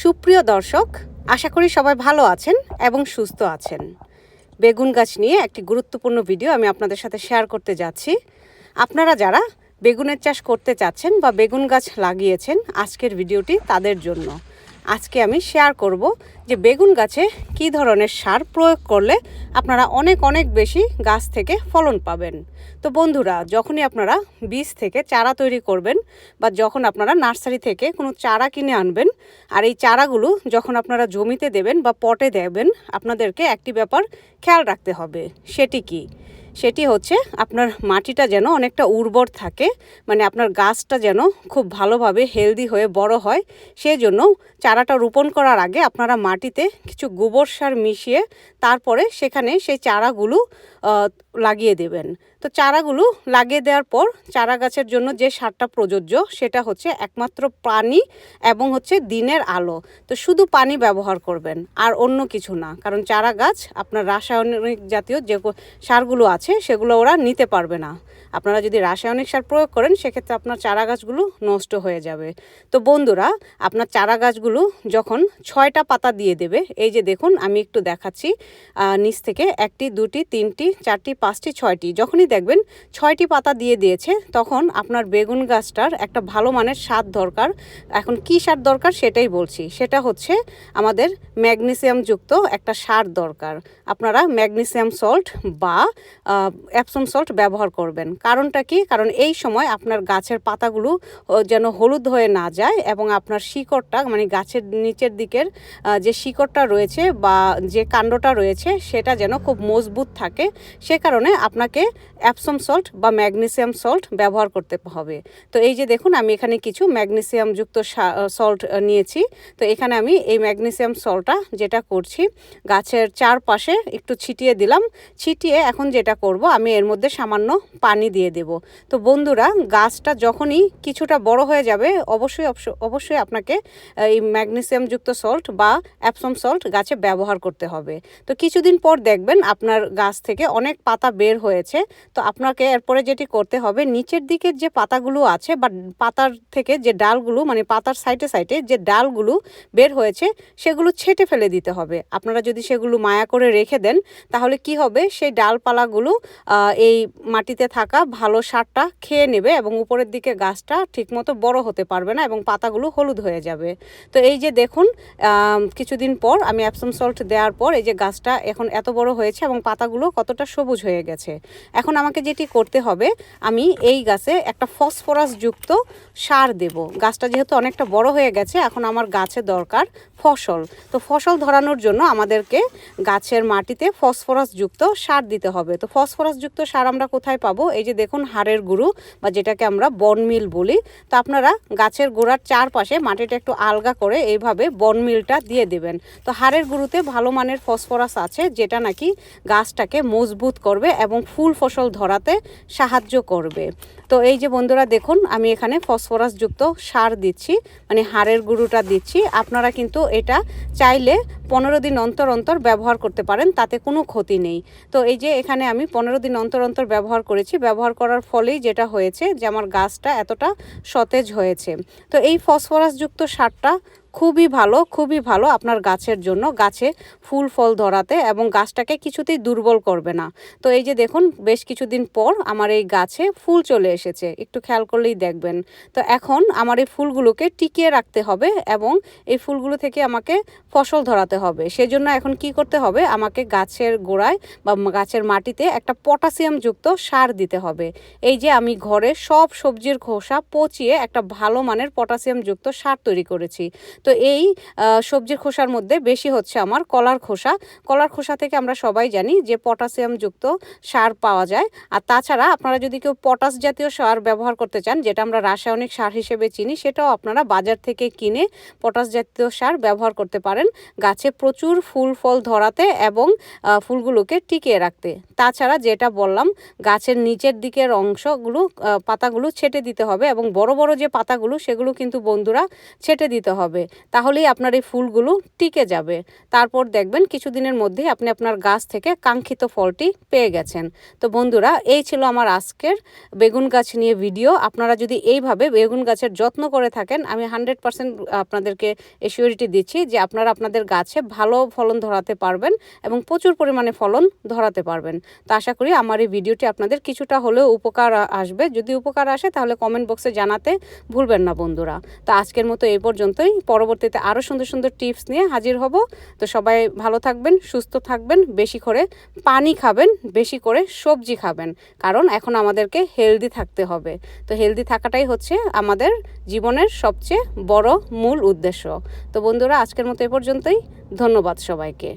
সুপ্রিয় দর্শক, আশা করি সবাই ভালো আছেন এবং সুস্থ আছেন। বেগুন গাছ নিয়ে একটি গুরুত্বপূর্ণ ভিডিও আমি আপনাদের সাথে শেয়ার করতে যাচ্ছি। আপনারা যারা বেগুনের চাষ করতে চাচ্ছেন বা বেগুন গাছ লাগিয়েছেন, আজকের ভিডিওটি তাদের জন্য। আজকে আমি শেয়ার করব যে বেগুন গাছে কী ধরনের সার প্রয়োগ করলে আপনারা অনেক অনেক বেশি গাছ থেকে ফলন পাবেন। তো বন্ধুরা, যখনই আপনারা বীজ থেকে চারা তৈরি করবেন বা যখন আপনারা নার্সারি থেকে কোনো চারা কিনে আনবেন, আর এই চারাগুলো যখন আপনারা জমিতে দেবেন বা পটে দেবেন, আপনাদেরকে একটি ব্যাপার খেয়াল রাখতে হবে, সেটি কি? সেটি হচ্ছে আপনার মাটিটা যেন অনেকটা উর্বর থাকে মানে আপনার গাছটা যেন খুব ভালোভাবে হেলদি হয়ে বড় হয় সেই জন্য চারাটা রোপণ করার আগে আপনারা মাটিতে কিছু গোবর সার মিশিয়ে তারপরে সেখানে সেই চারাগুলো লাগিয়ে দেবেন। তো চারাগুলো লাগিয়ে দেওয়ার পর চারা গাছের জন্য যে সারটা প্রযোজ্য সেটা হচ্ছে একমাত্র পানি এবং হচ্ছে দিনের আলো। তো শুধু পানি ব্যবহার করবেন, আর অন্য কিছু না, কারণ চারা গাছ আপনার রাসায়নিক জাতীয় যে সারগুলো আছে সেগুলো ওরা নিতে পারবে না। আপনারা যদি রাসায়নিক সার প্রয়োগ করেন, সেক্ষেত্রে আপনার চারা গাছগুলো নষ্ট হয়ে যাবে। তো বন্ধুরা, আপনার চারা গাছগুলো যখন ছয়টা পাতা দিয়ে দেবে, এই যে দেখুন, আমি একটু দেখাচ্ছি নিচ থেকে একটি, দুটি, তিনটি, চারটি, পাঁচটি, ছয়টি। যখনই দেখবেন ছয়টি পাতা দিয়ে দিয়েছে, তখন আপনার বেগুন গাছটার একটা ভালো মানের স্বাদ দরকার। এখন কি সার দরকার সেটাই বলছি। সেটা হচ্ছে আমাদের ম্যাগনেসিয়ামযুক্ত একটা সার দরকার। আপনারা ম্যাগনেসিয়াম সল্ট বা অ্যাপসম সল্ট ব্যবহার করবেন। কারণটা কি? কারণ এই সময় আপনার গাছের পাতাগুলো যেন হলুদ হয়ে না যায় এবং আপনার শিকড়টা মানে গাছের নিচের দিকের যে শিকড়টা রয়েছে বা যে কাণ্ডটা রয়েছে, সেটা যেন খুব মজবুত থাকে। সে কারণে আপনাকে অ্যাপসম সল্ট বা ম্যাগনেসিয়াম সল্ট ব্যবহার করতে হবে। তো এই যে দেখুন, আমি এখানে কিছু ম্যাগনেসিয়ামযুক্ত সল্ট নিয়েছি। তো এখানে আমি এই ম্যাগনেসিয়াম সল্টটা যেটা করছি, গাছের চারপাশে একটু ছিটিয়ে দিলাম। ছিটিয়ে এখন যেটা করব, আমি এর মধ্যে সামান্য পানি দিয়ে দেব। তো বন্ধুরা, গাছটা যখনই কিছুটা বড় হয়ে যাবে, অবশ্যই অবশ্য- অবশ্যই আপনাকে এই ম্যাগনেসিয়ামযুক্ত সল্ট বা অ্যাপসম সল্ট গাছে ব্যবহার করতে হবে। তো কিছুদিন পর দেখবেন আপনার গাছ থেকে অনেক পাতা বের হয়েছে। তো আপনাকে এরপরে যেটি করতে হবে, নিচের দিকের যে পাতাগুলো আছে বা পাতার থেকে যে ডালগুলো মানে পাতার সাইডে সাইডে যে ডালগুলো বের হয়েছে, সেগুলো ছেটে ফেলে দিতে হবে। আপনারা যদি সেগুলো মায়া করে রেখে দেন, তাহলে কি হবে? সেই ডালপালাগুলো এই মাটিতে থাকা ভালো সারটা খেয়ে নেবে এবং উপরের দিকে গাছটা ঠিকমতো বড় হতে পারবে না এবং পাতাগুলো হলুদ হয়ে যাবে। তো এই যে দেখুন কিছুদিন পর আমি অ্যাপসম সল্ট দেওয়ার পর এই যে গাছটা এখন এত বড় হয়েছে এবং পাতাগুলো কতটা সবুজ হয়ে গেছে। এখন আমাকে যেটি করতে হবে, আমি এই গাছে একটা ফসফরাস যুক্ত সার দেব। গাছটা যেহেতু অনেকটা বড় হয়ে গেছে, এখন আমার গাছে দরকার ফসল। তো ফসল ধরানোর জন্য আমাদেরকে গাছের মাটিতে ফসফরাস যুক্ত সার দিতে হবে। তো ফসফরাস যুক্ত সার আমরা কোথায় পাবো? এই যে দেখুন, হাড়ের গুঁড়ো, বা যেটাকে আমরা বনমিল বলি। তো আপনারা গাছের গোড়ার চারপাশে মাটিটা একটু আলগা করে এইভাবে বনমিলটা দিয়ে দেবেন। তো হাড়ের গুঁড়োতে ভালো মানের ফসফরাস আছে, যেটা নাকি গাছটাকে মজবুত করবে এবং ফুল ফসল ধরাতে সাহায্য করবে। তো এই যে বন্ধুরা দেখুন, আমি এখানে ফসফরাস যুক্ত সার দিচ্ছি মানে হাড়ের গুঁড়োটা দিচ্ছি। আপনারা কিন্তু এটা চাইলে পনেরো দিন অন্তর অন্তর ব্যবহার করতে পারেন, তাতে কোনো ক্ষতি নেই। তো এই যে এখানে আমি পনেরো দিন অন্তর অন্তর ব্যবহার করেছি, ব্যবহার করার ফলেই যেটা হয়েছে যে আমার গাছটা এতটা সতেজ হয়েছে। তো এই ফসফরাসযুক্ত সারটা খুবই ভালো খুবই ভালো আপনার গাছের জন্য। গাছে ফুল, ফল ধরাতে এবং গাছটাকে কিছুতেই দুর্বল করবে না। তো এই যে দেখুন, বেশ কিছুদিন পর আমার এই গাছে ফুল চলে এসেছে। একটু খেয়াল করলেই দেখবেন। তো এখন আমার এই ফুলগুলোকে টিকিয়ে রাখতে হবে এবং এই ফুলগুলো থেকে আমাকে ফসল ধরাতে হবে। সেজন্য এখন কি করতে হবে? আমাকে গাছের গোড়ায় বা গাছের মাটিতে একটা পটাশিয়ামযুক্ত সার দিতে হবে। এই যে আমি ঘরে সব সবজির খোসা পচিয়ে একটা ভালো মানের পটাশিয়ামযুক্ত সার তৈরি করেছি। তো এই সবজির খোসার মধ্যে বেশি হচ্ছে আমার কলার খোসা। কলার খোসা থেকে আমরা সবাই জানি যে পটাশিয়ামযুক্ত সার পাওয়া যায়। আর তাছাড়া আপনারা যদি কেউ পটাশ জাতীয় সার ব্যবহার করতে চান, যেটা আমরা রাসায়নিক সার হিসেবে চিনি, সেটাও আপনারা বাজার থেকে কিনে পটাশ জাতীয় সার ব্যবহার করতে পারেন। গাছে প্রচুর ফুল ফল ধরাতে এবং ফুলগুলোকে টিকিয়ে রাখতে। তাছাড়া যেটা বললাম, গাছের নিচের দিকের অংশগুলো পাতাগুলো ছেটে দিতে হবে এবং বড় বড় যে পাতাগুলো, সেগুলো কিন্তু বন্ধুরা ছেটে দিতে হবে। তাহলেই আপনার এই ফুলগুলো টিকে যাবে। তারপর দেখবেন কিছুদিনের মধ্যেই আপনি আপনার গাছ থেকে কাঙ্ক্ষিত ফলটি পেয়ে গেছেন। তো বন্ধুরা, এই ছিল আমার আজকের বেগুন গাছ নিয়ে ভিডিও। আপনারা যদি এইভাবে বেগুন গাছের যত্ন করে থাকেন, আমি হান্ড্রেড পার্সেন্ট আপনাদেরকে এসিওরিটি দিচ্ছি যে আপনারা আপনাদের গাছে ভালো ফলন ধরাতে পারবেন এবং প্রচুর পরিমাণে ফলন ধরাতে পারবেন। তো আশা করি আমার এই ভিডিওটি আপনাদের কিছুটা হলেও উপকার আসবে। যদি উপকার আসে, তাহলে কমেন্ট বক্সে জানাতে ভুলবেন না বন্ধুরা। তো আজকের মতো এই পর্যন্তই। পরবর্তীতে আরও সুন্দর সুন্দর টিপস নিয়ে হাজির হব। তো সবাই ভালো থাকবেন, সুস্থ থাকবেন, বেশি করে পানি খাবেন, বেশি করে সবজি খাবেন। কারণ এখন আমাদেরকে হেলদি থাকতে হবে। তো হেলদি থাকাটাই হচ্ছে আমাদের জীবনের সবচেয়ে বড় মূল উদ্দেশ্য। তো বন্ধুরা, আজকের মতো এ পর্যন্তই। ধন্যবাদ সবাইকে।